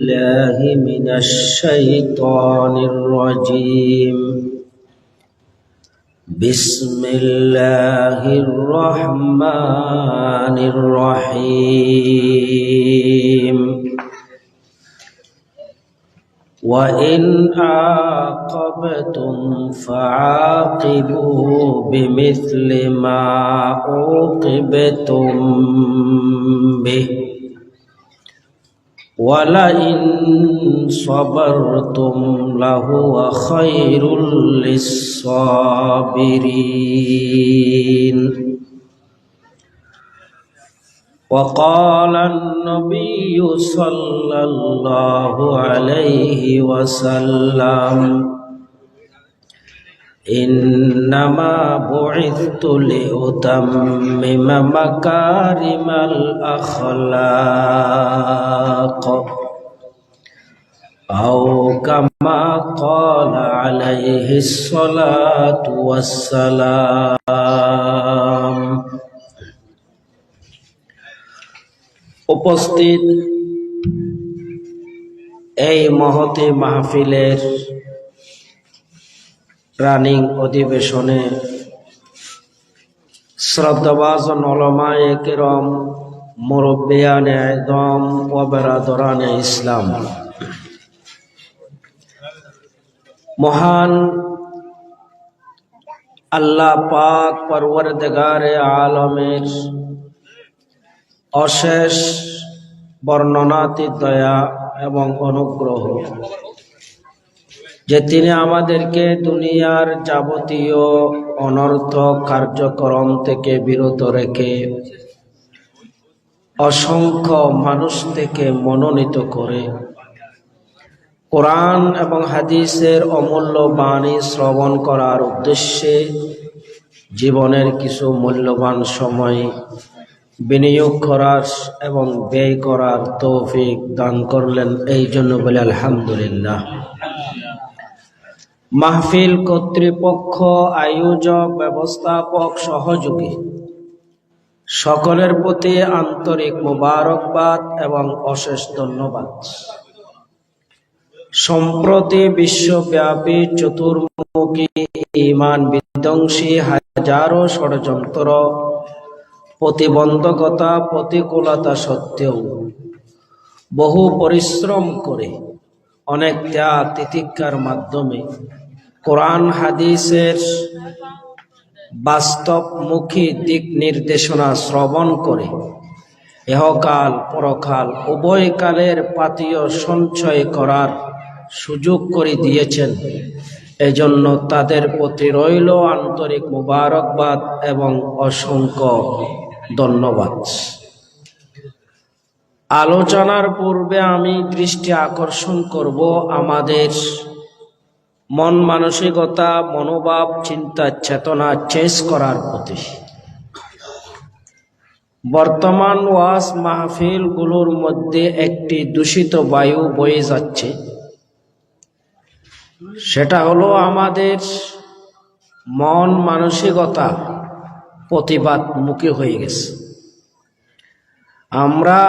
بالله من الشيطان الرجيم. بسم الله الرحمن الرحيم. وإن عاقبتم فعاقبوا بمثل ما عوقبتم به. ولئن صبرتم لهو خير للصابرين وقال النبي صلى الله عليه وسلم إنما بعثت لأتمم مكارم الأخلاق أو كما قال عليه الصلاة والسلام উপস্থিত এই মহতি মাহফিলের রানিং অধিবেশনে শ্রদ্ধাবাজন ওলামায়ে কেরম, মুরব্বিয়ানে একদম ওবেরাদরানে ইসলাম। মহান আল্লাহ পাক পরওয়ারদিগারে আলমের অশেষ বর্ণনাতীত দয়া এবং অনুগ্রহ যে তিনি আমাদেরকে দুনিয়ার যাবতীয় অনর্থ কার্যক্রম থেকে বিরত রেখে অসংখ্য মানুষ থেকে মনোনীত করে। কোরআন এবং হাদিসের অমূল্য বাণী শ্রবণ করার উদ্দেশ্যে জীবনের কিছু মূল্যবান সময় বিনিয়োগ করার এবং ব্যয় করার তৌফিক দান করলেন, এই জন্য বলে আলহামদুলিল্লাহ। মাহফিল কর্তৃপক্ষ, আয়োজক, ব্যবস্থাপক সহযোগী। সকলের প্রতি আন্তরিক মোবারকবাদ এবং অশেষ ধন্যবাদ। সম্প্রতি বিশ্বব্যাপী চতুর্মুখী ইমান বিধ্বংসী হাজারো ষড়যন্ত্র, প্রতিবন্ধকতা, প্রতিকূলতা সত্ত্বেও বহু পরিশ্রম করে অনেক ত্যাগ তিতিক্ষার মাধ্যমে কোরআন হাদিসের বাস্তবমুখী দিক নির্দেশনা শ্রবণ করে। এহকাল, পরকাল উভয়কালের পাতীয় সঞ্চয় করার সুযোগ করে দিয়েছেন। এজন্য তাদের প্রতি রইল আন্তরিক মুবারকবাদ এবং অসংখ্য ধন্যবাদ। আলোচনার পূর্বে আমি দৃষ্টি আকর্ষণ করব আমাদের মন মানসিকতা, মনোভাব, চিন্তা, চেতনা চেস করার প্রতি। বর্তমান ওয়াস মাহফিলগুলোর মধ্যে একটি দূষিত বায়ু বয়ে যাচ্ছে। সেটা হলো আমাদের মন মানসিকতা প্রতিবাদমুখী হয়ে গেছে। আমরা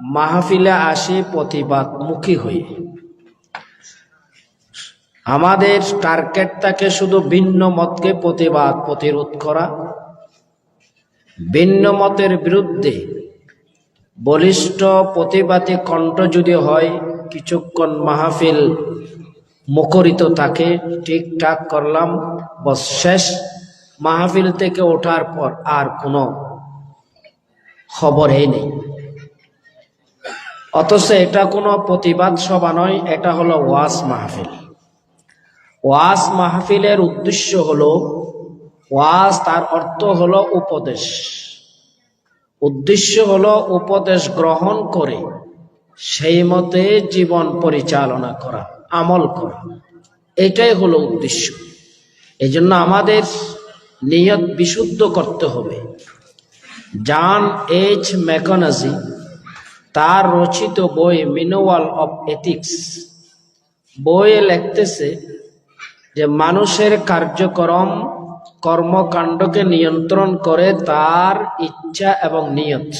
মাহফিলে আসি প্রতিবাদ মুখী হয়ে। আমাদের টার্গেট শুধু ভিন্ন মতকে প্রতিবাদ, প্রতিরোধ করা। ভিন্ন মতের বিরুদ্ধে বলিষ্ঠ প্রতিবাদী কণ্ঠ যদি হয়, কিছুক্ষণ মাহফিল মুখরিত থাকে, ঠিকঠাক করলাম, বস শেষ। মাহফিল থেকে ওঠার পর আর কোনো খবরই নেই। অথচ এটা কোনো প্রতিবাদ সভা নয়, এটা হলো ওয়াস মাহফিল। ওয়াস মাহফিলের উদ্দেশ্য হলো, ওয়াজ তার অর্থ হলো উপদেশ। উদ্দেশ্য হলো উপদেশ গ্রহণ করে, সেই মতে জীবন পরিচালনা করা, আমল করা। এটাই হলো উদ্দেশ্য। এই জন্য আমাদের নিয়ত বিশুদ্ধ করতে হবে। জান এইচ ম্যাকনাজি তার রচিত বই মিনোয়াল অফ এথিক্স বইয়ে লিখতেছে যে মানুষের কার্যক্রম, কর্মকাণ্ডকে নিয়ন্ত্রণ করে তার ইচ্ছা এবং নিয়ত।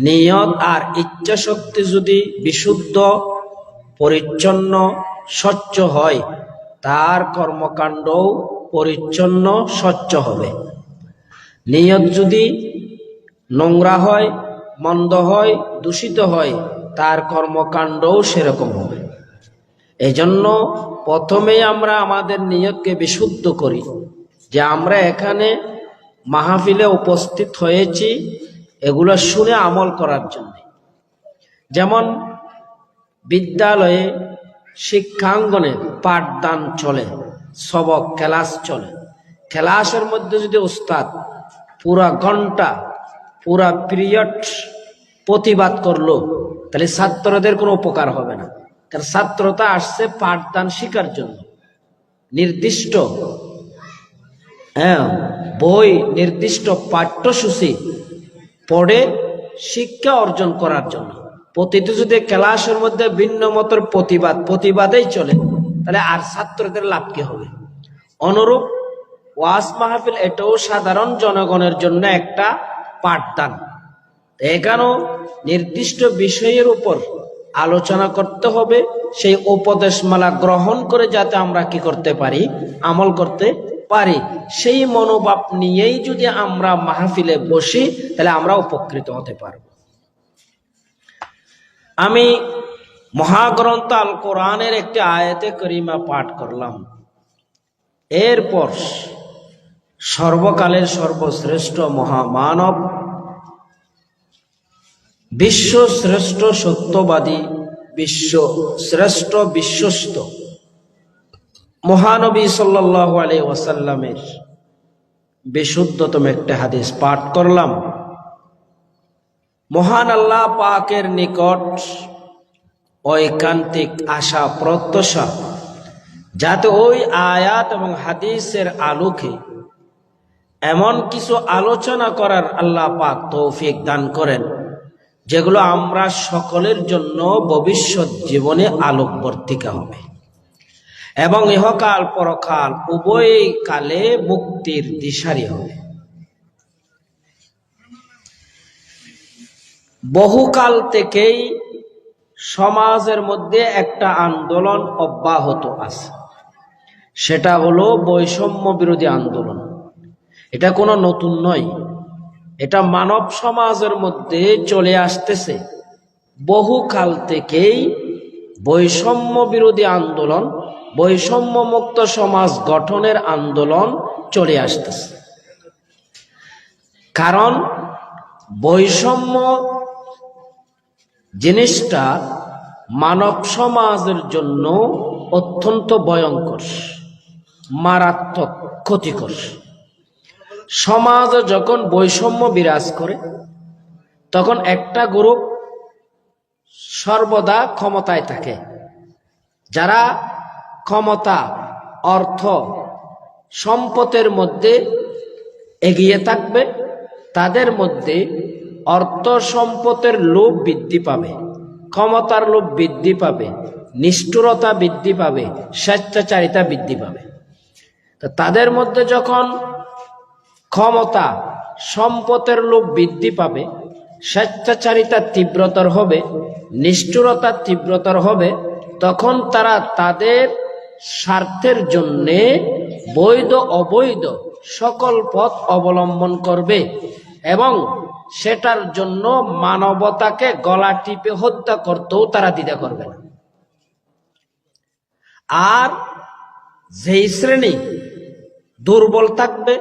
নিয়ত আর ইচ্ছা শক্তি যদি বিশুদ্ধ, পরিচ্ছন্ন, স্বচ্ছ হয়, তার কর্মকাণ্ডও পরিচ্ছন্ন, স্বচ্ছ হবে। নিয়ত যদি নোংরা হয়, মন্দ হয়, দূষিত হয়, তার কর্মকাণ্ডও সেরকম হবে। এজন্য প্রথমেই আমরা আমাদের নিয়তকে বিশুদ্ধ করি যে আমরা এখানে মাহফিলে উপস্থিত হয়েছি এগুলো শুনে আমল করার জন্য। যেমন বিদ্যালয়ে শিক্ষাঙ্গনে পাঠদান চলে, সবক ক্লাস চলে। ক্লাসের মধ্যে যদি উস্তাদ পুরা ঘণ্টা, পুরা পিরিয়ড প্রতিবাদ করল, তাহলে ছাত্রদের কোনো উপকার হবে না। কারণ ছাত্রতা আসছে পাঠদান শিকার জন্য। নির্দিষ্ট হ্যাঁ বই, নির্দিষ্ট পাঠ্যসূচি পড়ে শিক্ষা অর্জন করার জন্য। প্রতিটি যদি ক্লাসের মধ্যে ভিন্ন মতর প্রতিবাদ, প্রতিবাদেই চলে, তাহলে আর ছাত্রদের লাভ কি হবে? অনুরূপ ওয়াস মাহফিল এটাও সাধারণ জনগণের জন্য একটা পাঠদান। এখানেও নির্দিষ্ট বিষয়ের উপর আলোচনা করতে হবে, সেই উপদেশমালা গ্রহণ করে যাতে আমরা কি করতে পারি, আমল করতে পারি। সেই মনোভাব নিয়েই যদি আমরা মাহফিলে বসি, তাহলে আমরা উপকৃত হতে পারব। আমি মহাগ্রন্থ আল কোরআনের একটি আয়াতে করিমা পাঠ করলাম। এরপর সর্বকালের সর্বশ্রেষ্ঠ মহামানব বিশ্ব শ্রেষ্ঠ সত্যবাদী বিশ্ব শ্রেষ্ঠ বিশ্বস্ত। মহানবী সাল্লাহ আলী ওয়াসাল্লামের বিশুদ্ধতম একটা হাদিস পাঠ করলাম। মহান আল্লাহ পাকের নিকট ঐকান্তিক আশা প্রত্যাশা, যাতে ওই আয়াত এবং হাদিসের আলোকে এমন কিছু আলোচনা করার আল্লাহ পাক তৌফিক দান করেন। যেগুলো আমরা সকলের জন্য ভবিষ্যৎ জীবনে আলোকবর্তিকা হবে। এবং ইহকাল পরকাল উভয় কালে মুক্তির দিশারি হবে। বহুকাল থেকেই সমাজের মধ্যে একটা আন্দোলন অব্যাহত আছে। সেটা হলো বৈষম্য বিরোধী আন্দোলন। এটা কোনো নতুন নয়। এটা মানব সমাজের মধ্যে চলে আসতেছে। বহুকাল থেকেই বৈষম্য বিরোধী আন্দোলন বৈষম্য মুক্ত সমাজ গঠনের আন্দোলন চলে আসতেছে। কারণ বৈষম্য জিনিসটা মানব সমাজের জন্য অত্যন্ত ভয়ঙ্কর, মারাত্মক ক্ষতিকর। সমাজ যখন বৈষম্য বিরাজ করে, তখন একটা গ্রুপ সর্বদা ক্ষমতায় থাকে। যারা ক্ষমতা, অর্থ, সম্পদের মধ্যে এগিয়ে থাকবে, তাদের মধ্যে অর্থ সম্পদের লোভ বৃদ্ধি পাবে, ক্ষমতার লোভ বৃদ্ধি পাবে, নিষ্ঠুরতা বৃদ্ধি পাবে, স্বেচ্ছাচারিতা বৃদ্ধি পাবে। তো তাদের মধ্যে যখন ক্ষমতা সম্পদের লোভ বৃদ্ধি পাবে, স্বেচ্ছাচারিতা তীব্রতর হবে, নিষ্ঠুরতা তীব্রতর হবে, তখন তারা তাদের স্বার্থের জন্যে বৈধ অবৈধ সকল পথ অবলম্বন করবে এবং সেটার জন্য মানবতাকে গলা টিপে হত্যা করতেও তারা দ্বিধা করবে না। আর যেই শ্রেণি দুর্বল থাকবে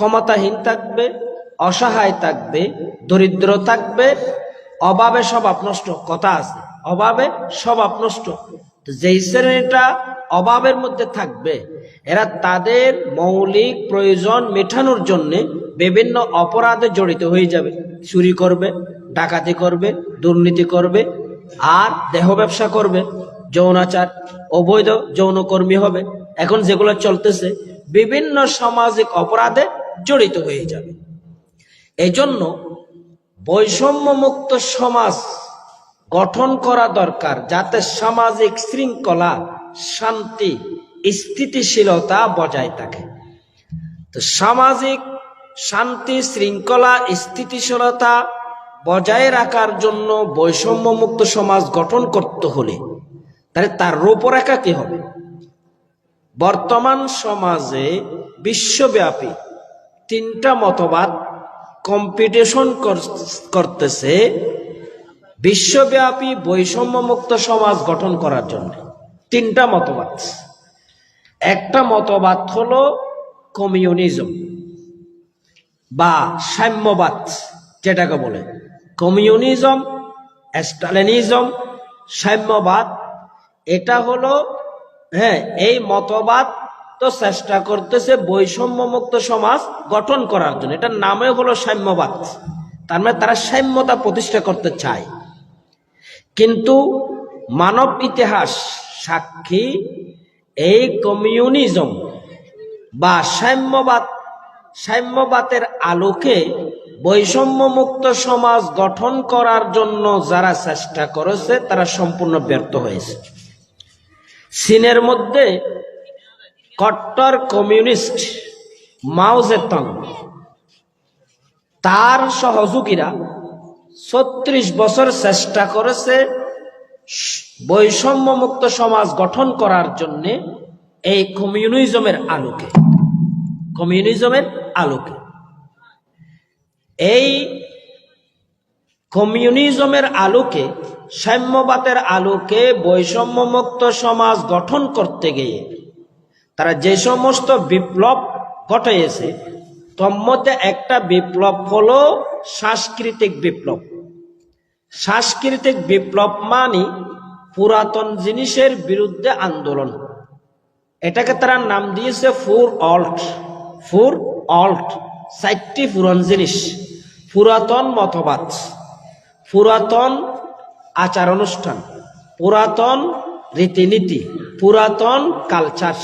ক্ষমতাহীন থাকবে, অসহায় থাকবে, দরিদ্র থাকবে, অভাবে স্বভাব নষ্ট, কথা আছে, অভাবে স্বভাব নষ্ট। যেই শ্রেণীটা অভাবের মধ্যে থাকবে, এরা তাদের মৌলিক প্রয়োজন মেটানোর জন্য বিভিন্ন অপরাধে জড়িত হয়ে যাবে। চুরি করবে, ডাকাতি করবে, দুর্নীতি করবে, আর দেহ ব্যবসা করবে, যৌনাচার, অবৈধ যৌনকর্মী হবে। এখন যেগুলো চলতেছে, বিভিন্ন সামাজিক অপরাধে জড়িত হয়ে যাবে। এই জন্য বৈষম্য মুক্ত সমাজ গঠন করা দরকার, যাতে সামাজিক শৃঙ্খলা, শান্তি, স্থিতিশীলতা বজায় থাকে। তো সামাজিক শান্তি, শৃঙ্খলা, স্থিতিশীলতা বজায় রাখার জন্য বৈষম্যমুক্ত সমাজ গঠন করতে হলে তাহলে তার রূপরেখা কি হবে? বর্তমান সমাজে বিশ্বব্যাপী তিনটা মতবাদ কম্পিটিশন করতেছে বিশ্বব্যাপী বৈষম্যমুক্ত সমাজ গঠন করার জন্য। তিনটা মতবাদ। একটা মতবাদ হলো কমিউনিজম বা সাম্যবাদ, যেটাকে বলে কমিউনিজম, স্টালিনিজম, সাম্যবাদ। এটা হলো হ্যাঁ এই মতবাদ তো চেষ্টা করতেছে বৈষম্যমুক্ত সমাজ গঠন করার জন্য। এটার নামে হলো সাম্যবাদ। তার মানে তারা সাম্যতা প্রতিষ্ঠা করতে চায়। কিন্তু মানব ইতিহাস সাক্ষী এই কমিউনিজম বা সাম্যবাদ, সাম্যবাদের আলোকে বৈষম্যমুক্ত সমাজ গঠন করার জন্য যারা চেষ্টা করেছে, তারা সম্পূর্ণ ব্যর্থ হয়েছে। চীনের মধ্যে কট্টর কমিউনিস্ট মাওজেতং তার সহযোগীরা ছত্রিশ বছর চেষ্টা করেছে বৈষম্যমুক্ত সমাজ গঠন করার জন্য এই কমিউনিজমের আলোকে। কমিউনিজমের আলোকে। এই কমিউনিজমের আলোকে, সাম্যবাদের আলোকে বৈষম্যমুক্ত সমাজ গঠন করতে গিয়ে তারা যে সমস্ত বিপ্লব ঘটাইছে, তোর মধ্যে একটা বিপ্লব হলো সাংস্কৃতিক বিপ্লব। সাংস্কৃতিক বিপ্লব মানে পুরাতন জিনিসের বিরুদ্ধে আন্দোলন। এটাকে তারা নাম দিয়েছে ফুর অল্ট। ফুর অল্ট, চারটি পুরন জিনিস। পুরাতন মতবাদ, পুরাতন আচার অনুষ্ঠান, পুরাতন রীতিনীতি, পুরাতন কালচার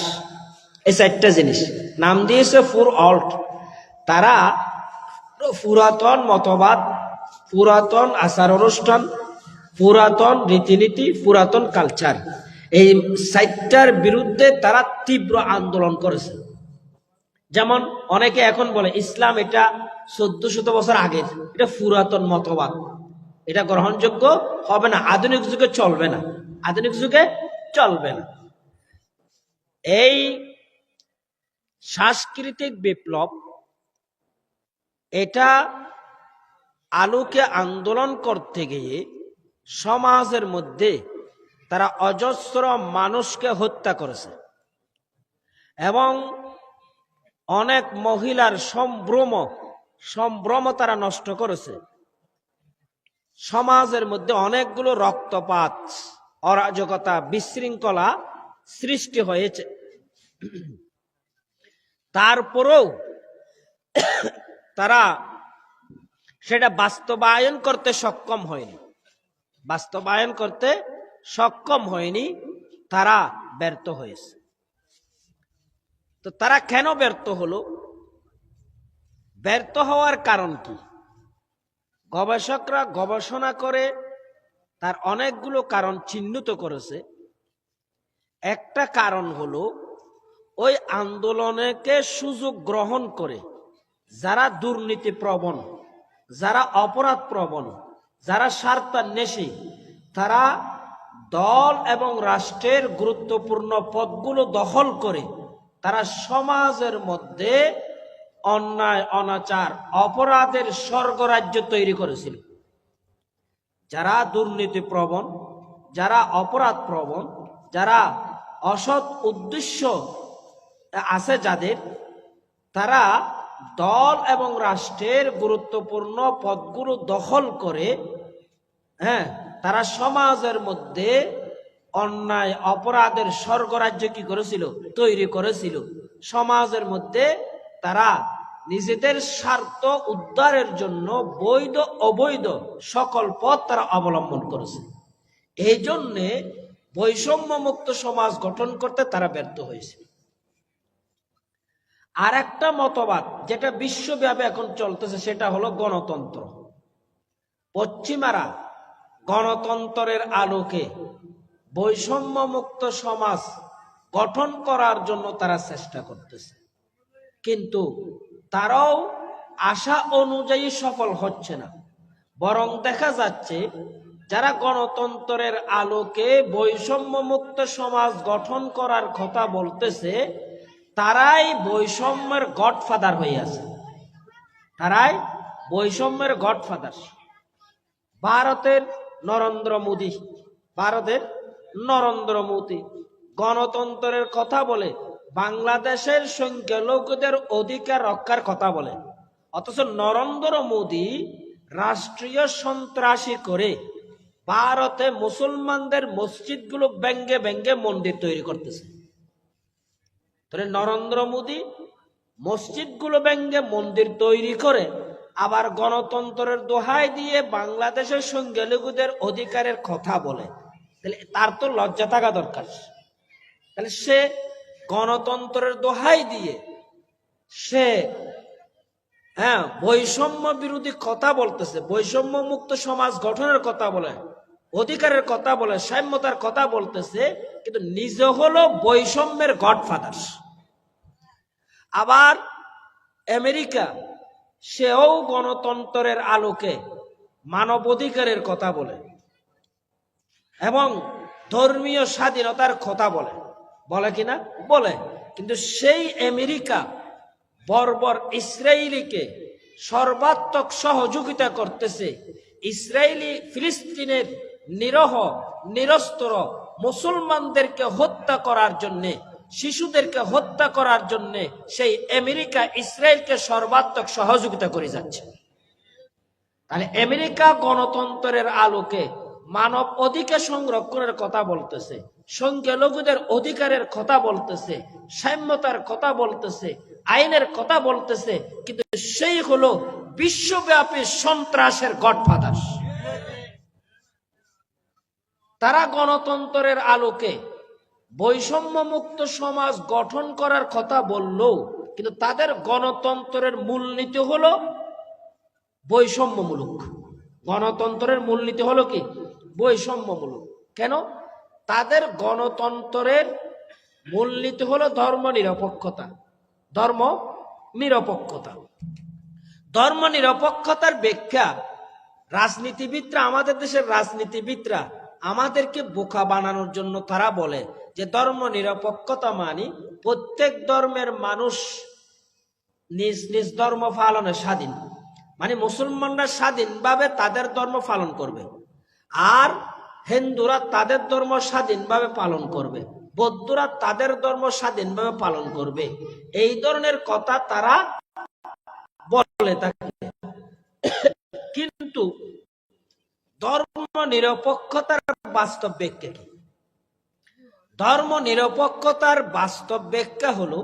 এই চারটা জিনিস। নাম দিয়েছে ফুর অল্ট। তারা পুরাতন মতবাদ, পুরাতন আচার অনুষ্ঠান, পুরাতন রীতিনীতি, পুরাতন কালচার এই সাইটটার বিরুদ্ধে তারা তীব্র আন্দোলন করেছে। যেমন অনেকে এখন বলে, ইসলাম এটা চোদ্দ শত বছর আগের, এটা পুরাতন মতবাদ। এটা গ্রহণযোগ্য হবে না, আধুনিক যুগে চলবে না, আধুনিক যুগে চলবে না। এই সাংস্কৃতিক বিপ্লব, এটা আলোকে আন্দোলন করতে গিয়ে সমাজের মধ্যে তারা অজস্র মানুষকে হত্যা করেছে এবং অনেক মহিলার সম্ভ্রম সম্ভ্রম তারা নষ্ট করেছে। সমাজের মধ্যে অনেকগুলো রক্তপাত, অরাজকতা, বিশৃঙ্খলা সৃষ্টি হয়েছে। তারপরেও তারা সেটা বাস্তবায়ন করতে সক্ষম হয়নি। বাস্তবায়ন করতে সক্ষম হয়নি, তারা ব্যর্থ হয়েছে। তো তারা কেন ব্যর্থ হলো? ব্যর্থ হওয়ার কারণ কি? গবেষকরা গবেষণা করে তার অনেকগুলো কারণ চিহ্নিত করেছে। একটা কারণ হলো ওই আন্দোলনকে সুযোগ গ্রহণ করে? যারা দুর্নীতি প্রবণ, যারা অপরাধ প্রবণ, যারা স্বার্থান্বেষী, তারা দল এবং রাষ্ট্রের গুরুত্বপূর্ণ পদগুলো দখল করে তারা সমাজের মধ্যে অন্যায়, অনাচার, অপরাধের স্বর্গরাজ্য তৈরি করেছিল। যারা দুর্নীতি প্রবণ, যারা অপরাধ প্রবণ, যারা অসৎ উদ্দেশ্য আছে যাদের, তারা দল এবং রাষ্ট্রের গুরুত্বপূর্ণ পদগুলো দখল করে হ্যাঁ তারা সমাজের মধ্যে অন্যায়, অপরাধের স্বর্গরাজ্য কি করেছিল? তৈরি করেছিল। সমাজের মধ্যে তারা নিজেদের স্বার্থ উদ্ধারের জন্য বৈধ, অবৈধ সকল পথ তারা অবলম্বন করেছে। এই জন্যে বৈষম্যমুক্ত সমাজ গঠন করতে তারা ব্যর্থ হয়েছে। আর একটা মতবাদ যেটা বিশ্বব্যাপী এখন চলতেছে, সেটা হলো গণতন্ত্র। পশ্চিমারা গণতন্ত্রের আলোকে বৈষম্যমুক্ত সমাজ গঠন করার জন্য তারা চেষ্টা করতেছে। কিন্তু তারাও আশা অনুযায়ী সফল হচ্ছে না। বরং দেখা যাচ্ছে, যারা গণতন্ত্রের আলোকে বৈষম্য মুক্ত সমাজ গঠন করার কথা বলতেছে তারাই বৈষম্যের গডফাদার হয়ে আছে। তারাই বৈষম্যের গডফাদার। ভারতের নরেন্দ্র মোদী, ভারতের নরেন্দ্র মোদী গণতন্ত্রের কথা বলে, বাংলাদেশের সংখ্যালঘুদের অধিকার রক্ষার কথা বলে। অথচ নরেন্দ্র মোদী রাষ্ট্রীয় সন্ত্রাসী করে ভারতে মুসলমানদের মসজিদগুলো ব্যঙ্গে ব্যঙ্গে মন্দির তৈরি করতেছে। তাহলে নরেন্দ্র মোদী মসজিদগুলো ব্যঙ্গে মন্দির তৈরি করে, আবার গণতন্ত্রের দোহাই দিয়ে বাংলাদেশের সংখ্যালঘুদের অধিকারের কথা বলে। তাহলে তার তো লজ্জা থাকা দরকার। তাহলে সে গণতন্ত্রের দোহাই দিয়ে সে হ্যাঁ বৈষম্য বিরোধী কথা বলতেছে বৈষম্য মুক্ত সমাজ গঠনের কথা বলে। অধিকারের কথা বলে, সাম্যতার কথা বলতেছে, কিন্তু নিজে হলো বৈষম্যের গডফাদার। আবার আমেরিকা, সেও গণতন্ত্রের আলোকে মানবাধিকারের কথা বলে এবং ধর্মীয় স্বাধীনতার কথা বলে। বলে কিনা? বলে। কিন্তু সেই আমেরিকা বর্বর ইসরায়েলিকে সর্বাত্মক সহযোগিতা করতেছে ইসরায়েলি ফিলিস্তিনের নিরহ, নিরস্তর মুসলমানদেরকে হত্যা করার জন্যে, শিশুদেরকে হত্যা করার জন্যে সেই আমেরিকা, ইসরায়েলকে সর্বাত্মক সহযোগিতা করে যাচ্ছে। তাহলে আমেরিকা গণতন্ত্রের আলোকে মানব অধিকার সংরক্ষণের কথা বলতেছে, সংখ্যালঘুদের অধিকারের কথা বলতেছে, সাম্যতার কথা বলতেছে, আইনের কথা বলতেছে, কিন্তু সেই হলো বিশ্বব্যাপী সন্ত্রাসের গডফাদার। তারা গণতন্ত্রের আলোকে বৈষম্য মুক্ত সমাজ গঠন করার কথা বললেও কিন্তু তাদের গণতন্ত্রের মূলনীতি হলো বৈষম্যমূলক। গণতন্ত্রের মূলনীতি হলো কি? বৈষম্যমূলক। কেন? তাদের গণতন্ত্রের মূলনীতি হলো ধর্ম নিরপেক্ষতা ধর্ম নিরপেক্ষতা। ধর্ম নিরপেক্ষতার ব্যাখ্যা রাজনীতিবিদরা, আমাদের দেশের রাজনীতিবিদরা আমাদেরকে বোকা বানানোর জন্য তারা বলে যে ধর্ম নিরপেক্ষতা মানি প্রত্যেক ধর্মের মানুষ নিজ নিজ ধর্ম পালনে স্বাধীন। মানে মুসলমানরা স্বাধীনভাবে তাদের ধর্ম পালন করবে আর হিন্দুরা তাদের ধর্ম স্বাধীনভাবে পালন করবে, বৌদ্ধরা তাদের ধর্ম স্বাধীনভাবে পালন করবে। এই ধরনের কথা তারা বলে থাকে। কিন্তু ধর্ম নিরপেক্ষতার বাস্তব ব্যাখ্যা কি? ধর্ম নিরপেক্ষতার বাস্তব ব্যাখ্যা হলো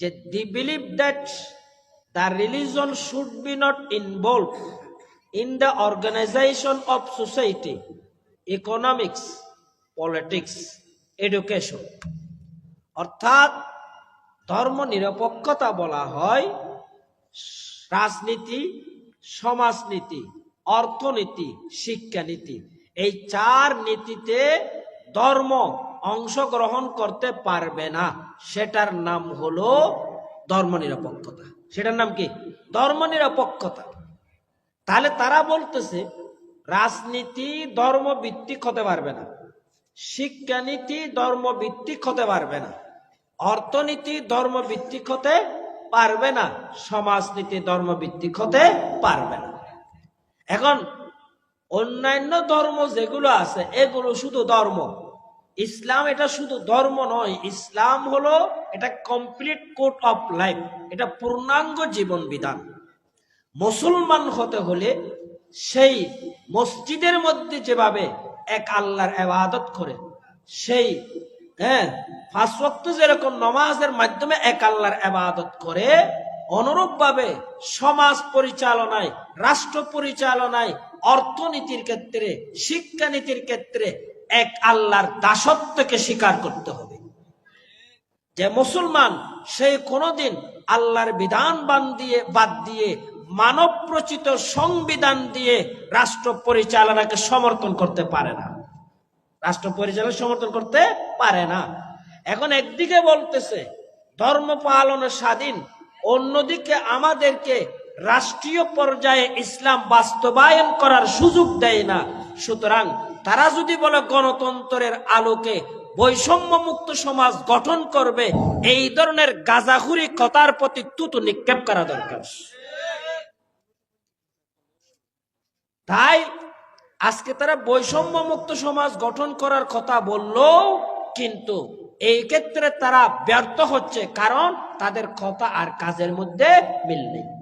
যে the believe that the religion should be not involve in the organization of society economics politics education অর্থাৎ ধর্ম নিরপেক্ষতা বলা হয় রাজনীতি, সমাজনীতি অর্থনীতি, শিক্ষানীতি। এই চার নীতিতে ধর্ম অংশগ্রহণ করতে পারবে না। সেটার নাম হলো ধর্ম নিরপেক্ষতা সেটার নাম কি? ধর্ম নিরপেক্ষতা তাহলে তারা বলতেছে, রাজনীতি ধর্ম ভিত্তিক হতে পারবে না। শিক্ষানীতি ধর্ম ভিত্তিক হতে পারবে না। অর্থনীতি ধর্ম ভিত্তিক হতে পারবে না। সমাজনীতি ধর্ম ভিত্তিক হতে পারবে না। এখন অন্যান্য ধর্ম যেগুলো আছে, এগুলো শুধু ধর্ম। ইসলাম এটা শুধু ধর্ম নয়, ইসলাম হলো এটা কমপ্লিট কোড অফ লাইফ এটা পূর্ণাঙ্গ জীবন বিধান। মুসলমান হতে হলে সেই মসজিদের মধ্যে যেভাবে এক আল্লাহর আবাদত করে, সেই হ্যাঁ ওয়াক্ত যেরকম নমাজের মাধ্যমে এক আল্লাহর আবাদত করে অনুরূপভাবে সমাজ পরিচালনায়, রাষ্ট্র পরিচালনায়, অর্থনীতির ক্ষেত্রে, শিক্ষানীতির ক্ষেত্রে এক আল্লাহর দাসত্বকে স্বীকার করতে হবে। যে মুসলমান, সে কোনোদিন আল্লাহর বিধান বান দিয়ে বাদ দিয়ে, মানব প্রচিত সংবিধান দিয়ে রাষ্ট্র পরিচালনাকে সমর্থন করতে পারে না। রাষ্ট্র পরিচালনা সমর্থন করতে পারে না। এখন একদিকে বলতেছে, ধর্ম পালনের স্বাধীন অন্যদিকে আমাদেরকে রাষ্ট্রীয় পর্যায়ে ইসলাম বাস্তবায়ন করার সুযোগ দেয় না। সুতরাং তারা যদি বলে গণতন্ত্রের আলোকে বৈষম্য মুক্ত সমাজ গঠন করবে, এই ধরনের গাজাখুরি কথার প্রতি তুতু নিক্ষেপ করা দরকার। তাই আজকে তারা বৈষম্য মুক্ত সমাজ গঠন করার কথা বললেও কিন্তু এই ক্ষেত্রে তারা ব্যর্থ হচ্ছে কারণ তাদের কথা আর কাজের মধ্যে মিল নেই।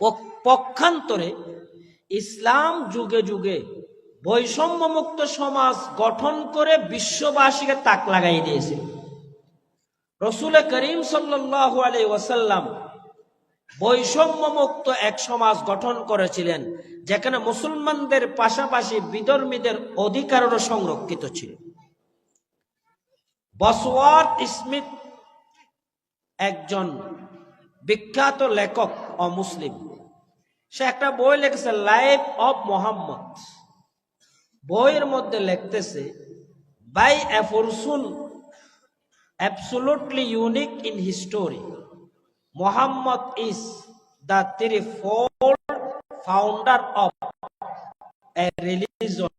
পক- পক্ষান্তরে ইসলাম যুগে যুগে বৈষম্য মুক্ত সমাজ গঠন করে বিশ্ববাসীকে তাক লাগাই দিয়েছে। রসুল করিম সাল্লাহ আলাই ওয়াসাল্লাম বৈষম্য মুক্ত এক সমাজ গঠন করেছিলেন, যেখানে মুসলমানদের পাশাপাশি বিধর্মীদের অধিকারও সংরক্ষিত ছিল। বসওয়ার্থ স্মিথ একজন বিখ্যাত লেখক ও মুসলিম। সে একটা বই লিখেছে, লাইফ অফ মোহাম্মদ। বইয়ের মধ্যে লিখতেছে, by এফরসুল absolutely unique in history. Muhammad is the three four founder of a religion,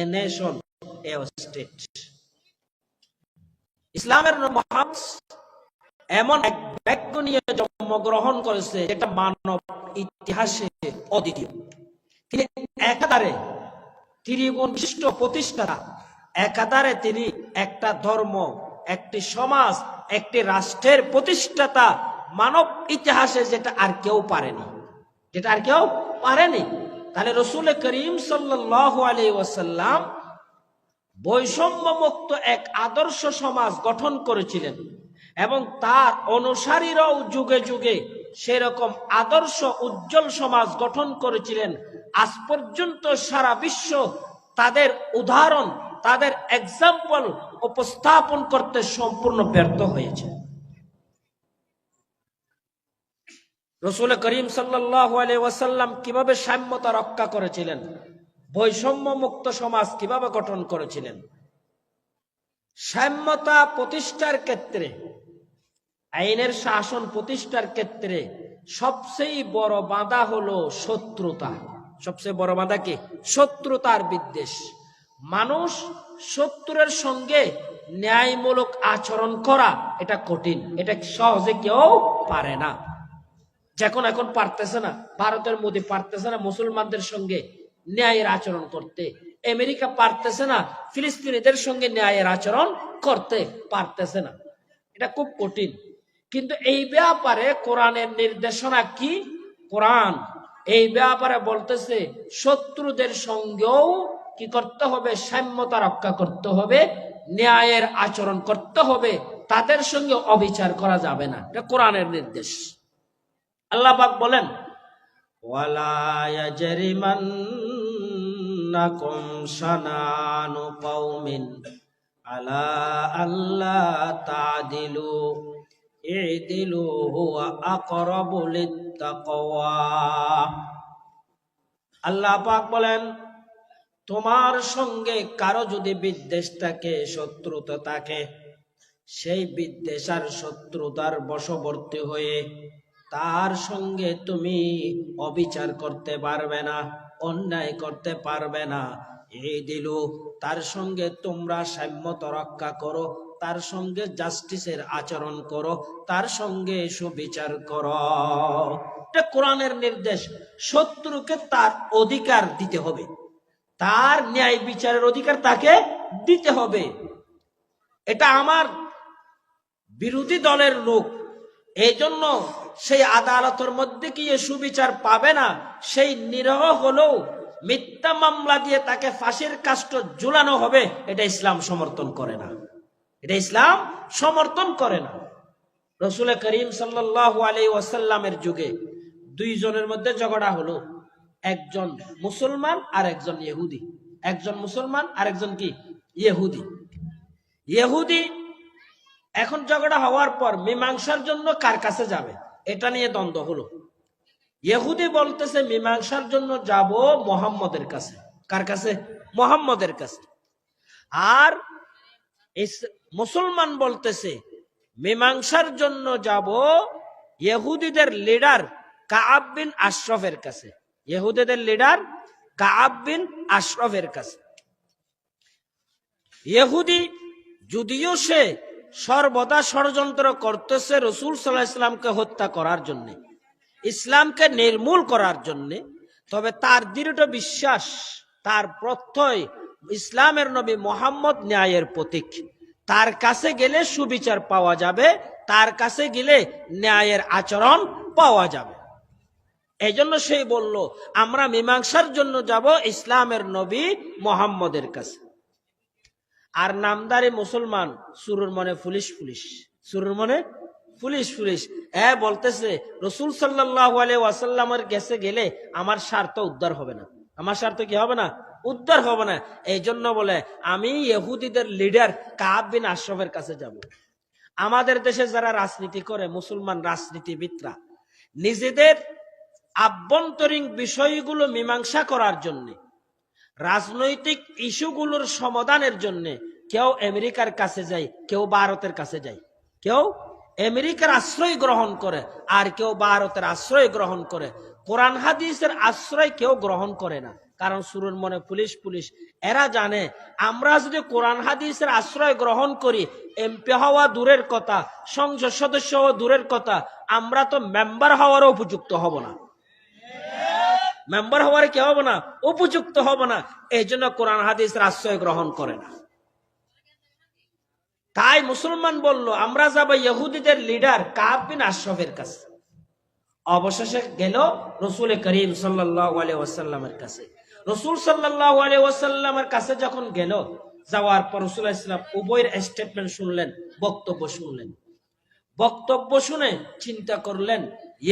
a nation, a state. ইসলামের মহান এমন এক বাক্য নিয়ে জন্মগ্রহণ করেছে যেটা মানব ইতিহাসে অদ্বিতীয়। তিনি একাধারে ত্রিগুণ বিশিষ্ট প্রতিষ্ঠাতা। একাধারে তিনি একটা ধর্ম, একটি সমাজ, একটি রাষ্ট্রের প্রতিষ্ঠাতা মানব ইতিহাসে যেটা আর কেউ পারেনি। যেটা আর কেউ পারেনি। তাহলে রসুল করিম সাল্লাল্লাহু আলাইহি ওয়াসাল্লাম বৈষম্য মুক্ত এক আদর্শ সমাজ গঠন করেছিলেন এবং তার অনুসারীরাও যুগে যুগে সেরকম আদর্শ উজ্জ্বল সমাজ গঠন করেছিলেন। আজ পর্যন্ত সারা বিশ্ব তাদের উদাহরণ, তাদের এক্সাম্পল উপস্থাপন করতে সম্পূর্ণ ব্যর্থ হয়েছে। রসুল করিম সাল্লাহ ওয়াসাল্লাম কীভাবে সাম্যতা রক্ষা করেছিলেন? বৈষম্য মুক্ত সমাজ কীভাবে গঠন করেছিলেন? সাম্যতা প্রতিষ্ঠার ক্ষেত্রে, আইনের শাসন প্রতিষ্ঠার ক্ষেত্রে সবচেয়ে বড় বাধা হলো শত্রুতা। সবচেয়ে বড় বাধা কি? শত্রুতার বিদ্বেষ। মানুষ শত্রুর সঙ্গে ন্যায়মূলক আচরণ করা, এটা কঠিন। এটা সহজে কেউ পারে না। যখন এখন পারতেছে না, ভারতের মোদী পারতেছে না, মুসলমানদের সঙ্গে ন্যায়ের আচরণ করতে। আমেরিকা পারতেছে না, ফিলিস্তিনিদের সঙ্গে ন্যায়ের আচরণ করতে পারতেছে না। এটা খুব কঠিন। কিন্তু এই ব্যাপারে কোরআনের নির্দেশনা কি? কোরআন। এই ব্যাপারে বলতেছে, শত্রুদের সঙ্গেও কি করতে হবে? সাম্যতা রক্ষা করতে হবে, ন্যায়ের আচরণ করতে হবে, তাদের সঙ্গে অবিচার করা যাবে না। এটা কোরআনের নির্দেশ। আল্লাহ বলেন ইয়াজরিমান্নাকুম শানানু কওমিন আলা আল্লা তাদিলু ইদিলু হুয়া আকরাবু লিত্তাকওয়া আল্লাহ পাক বলেন, তোমার সঙ্গে কারও যদি বিদ্বেষ থাকে, শত্রুতা থাকে, সেই বিদ্বেষ আর শত্রুতার বশবর্তী হয়ে তার সঙ্গে তুমি অবিচার করতে পারবে না। অন্যায় করতে পারবে না। এই দিল, তার সঙ্গে তোমরা সাম্যত রক্ষা করো, তার সঙ্গে জাস্টিসের আচরণ করো, তার সঙ্গে সুবিচার করো। এটা কোরআনের নির্দেশ, শত্রুকে তার অধিকার দিতে হবে। তার ন্যায় বিচারের অধিকার তাকে দিতে হবে। এটা আমার বিরোধী দলের লোক এই জন্য সেই আদালতের মধ্যে গিয়ে সুবিচার পাবে না, সেই নিরহ হলেও মিথ্যা মামলা দিয়ে তাকে ফাঁসির কাষ্ট ঝুলানো হবে, এটা ইসলাম সমর্থন করে না। এটা ইসলাম সমর্থন করে না। রসুল করিম আলাই ওয়াসাল্লামের যুগে দুইজনের মধ্যে ঝগড়া হলো, একজন মুসলমান আর একজন ইহুদি। একজন মুসলমান আর একজন কি? ইহুদি। ইহুদি, এখন ঝগড়া হওয়ার পর মীমাংসার জন্য কার কাছে যাবে? এটা নিয়ে দ্বন্দ্ব হলো। ইহুদি বলতেছে, মীমাংসার জন্য যাব মোহাম্মদের কাছে। কার কাছে? মোহাম্মদের কাছে। আর মুসলমান বলতেছে, মীমাংসার জন্য যাব ইহুদিদের লিডার কাআব বিন আশরফের কাছে। ইহুদিদের লিডার কাআব বিন আশরফের কাছে। ইহুদি, যদিও সে সর্বদা ষড়যন্ত্র করতেছে রসুল সাল্লাহ ইসলামকে হত্যা করার জন্য, ইসলামকে নির্মূল করার জন্য, তবে তার দৃঢ় বিশ্বাস, তার প্রত্যয় ইসলামের নবী মোহাম্মদ ন্যায়ের প্রতীক। তার কাছে গেলে সুবিচার পাওয়া যাবে, তার কাছে গেলে ন্যায়ের আচরণ পাওয়া যাবে। এই জন্য সেই বলল, আমরা মীমাংসার জন্য যাব ইসলামের নবী মোহাম্মদের কাছে। আর নামদারি মুসলমান, সুরুর মনে পুলিশ পুলিশ সুরুর মনে পুলিশ পুলিশ হ্যাঁ বলতেছে, রসুল সাল্লাহ ওয়াসাল্লামের গেছে গেলে আমার স্বার্থ উদ্ধার হবে না। আমার স্বার্থ কি হবে না? উদ্ধার হবে না। এই জন্য বলে, আমি ইহুদিদের লিডার কাব বিন আশরফের কাছে যাব। আমাদের দেশে যারা রাজনীতি করে, মুসলমান রাজনীতিবিদরা, নিজেদের আভ্যন্তরীণ বিষয়গুলো মীমাংসা করার জন্যে রাজনৈতিক ইস্যুগুলোর সমাধানের জন্য কেউ আমেরিকার কাছে যায়, কেউ ভারতের কাছে যায়। কেউ আমেরিকার আশ্রয় গ্রহণ করে আর কেউ ভারতের আশ্রয় গ্রহণ করে। কোরআন হাদিসের আশ্রয় কেউ গ্রহণ করে না। কারণ সুরের মনে পুলিশ পুলিশ। এরা জানে, আমরা যদি কোরআন হাদিসের আশ্রয় গ্রহণ করি, এমপি হওয়া দূরের কথা, সংসদ সদস্য হওয়া দূরের কথা, আমরা তো মেম্বার হওয়ারও উপযুক্ত হব না। মেম্বার হওয়ার কি হবে না? উপযুক্ত হবে না। এই জন্য কোরআন হাদিসের আশ্রয় গ্রহণ করে না। তাই মুসলমান বলল, আমরা যাব ইহুদিদের লিডার কাব বিন আশরফের কাছে। অবশেষে গেল রসুল করিম সাল্লাহ কাছে। রসুল সাল্লাহ কাছে যখন গেল, যাওয়ার পর রসুল ইসলাম উভয়ের স্টেটমেন্ট শুনলেন, বক্তব্য শুনলেন। বক্তব্য শুনে চিন্তা করলেন,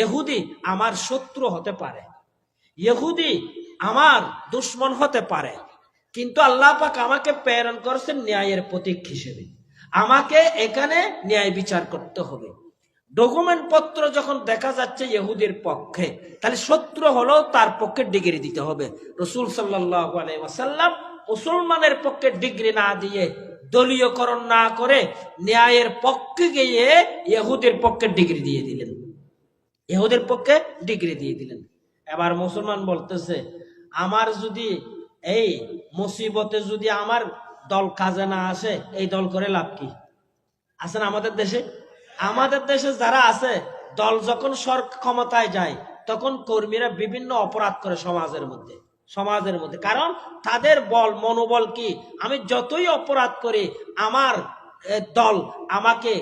ইহুদি আমার শত্রু হতে পারে। ইহুদি আমার দুশ্মন হতে পারে, কিন্তু আল্লাহ পাক আমাকে প্রেরণ করেছেন ন্যায়ের প্রতীক হিসেবে। আমাকে এখানে ন্যায় বিচার করতে হবে। ডকুমেন্ট পত্র যখন দেখা যাচ্ছে ইহুদির পক্ষে, তাহলে শত্রু হলেও তার পক্ষে ডিগ্রি দিতে হবে। রসুল সাল্লাহ ওয়াসাল্লাম মুসলমানের পক্ষে ডিগ্রি না দিয়ে দলীয়করণ না করে ন্যায়ের পক্ষে গিয়ে ইহুদের পক্ষে ডিগ্রি দিয়ে দিলেন। ইহুদের পক্ষে ডিগ্রি দিয়ে দিলেন। এবার মুসলমান বলতেছে, আমার যদি এই মুসিবতে যদি আমার দল কাজে না আসে, এই দল করে লাভ কি? আছেন আমাদের দেশে? আমাদের দেশে যারা আছে, দল যখন সর ক্ষমতায় যায়, তখন কর্মীরা বিভিন্ন অপরাধ করে সমাজের মধ্যে সমাজের মধ্যে। কারণ তাদের বল, মনোবল কি? আমি যতই অপরাধ করি, আমার দল আমাকে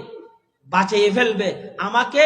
বাঁচিয়ে ফেলবে, আমাকে